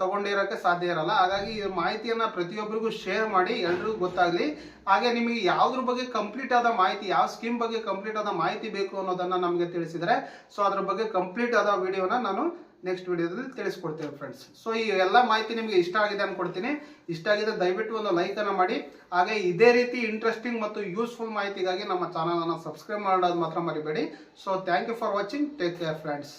ತಗೊಂಡಿರೋಕ್ಕೆ ಸಾಧ್ಯ ಇರಲ್ಲ. ಹಾಗಾಗಿ ಈ ಮಾಹಿತಿಯನ್ನು ಪ್ರತಿಯೊಬ್ಬರಿಗೂ ಶೇರ್ ಮಾಡಿ ಎಲ್ರಿಗೂ ಗೊತ್ತಾಗಲಿ. ಹಾಗೆ ನಿಮಗೆ ಯಾವುದ್ರ ಬಗ್ಗೆ ಕಂಪ್ಲೀಟ್ ಆದ ಮಾಹಿತಿ, ಯಾವ ಸ್ಕೀಮ್ ಬಗ್ಗೆ ಕಂಪ್ಲೀಟ್ ಆದ ಮಾಹಿತಿ ಬೇಕು ಅನ್ನೋದನ್ನು ನಮಗೆ ತಿಳಿಸಿದರೆ ಸೊ ಅದ್ರ ಬಗ್ಗೆ ಕಂಪ್ಲೀಟ್ ಆದ ವಿಡಿಯೋನ ನಾನು ನೆಕ್ಸ್ಟ್ ವಿಡಿಯೋದಲ್ಲಿ ತಿಳಿಸ್ಕೊಡ್ತೇವೆ ಫ್ರೆಂಡ್ಸ್ ಸೊ ಈ ಎಲ್ಲ ಮಾಹಿತಿ ನಿಮಗೆ ಇಷ್ಟ ಆಗಿದೆ ಅನ್ಕೊಡ್ತೀನಿ. ಇಷ್ಟ ಆಗಿದೆ ದಯವಿಟ್ಟು ಒಂದು ಲೈಕನ್ನು ಮಾಡಿ. ಹಾಗೆ ಇದೇ ರೀತಿ ಇಂಟ್ರೆಸ್ಟಿಂಗ್ ಮತ್ತು ಯೂಸ್ಫುಲ್ ಮಾಹಿತಿಗಾಗಿ ನಮ್ಮ ಚಾನಲನ್ನು ಸಬ್ಸ್ಕ್ರೈಬ್ ಮಾಡೋದು ಮಾತ್ರ ಮರಿಬೇಡಿ. So thank you for watching take care friends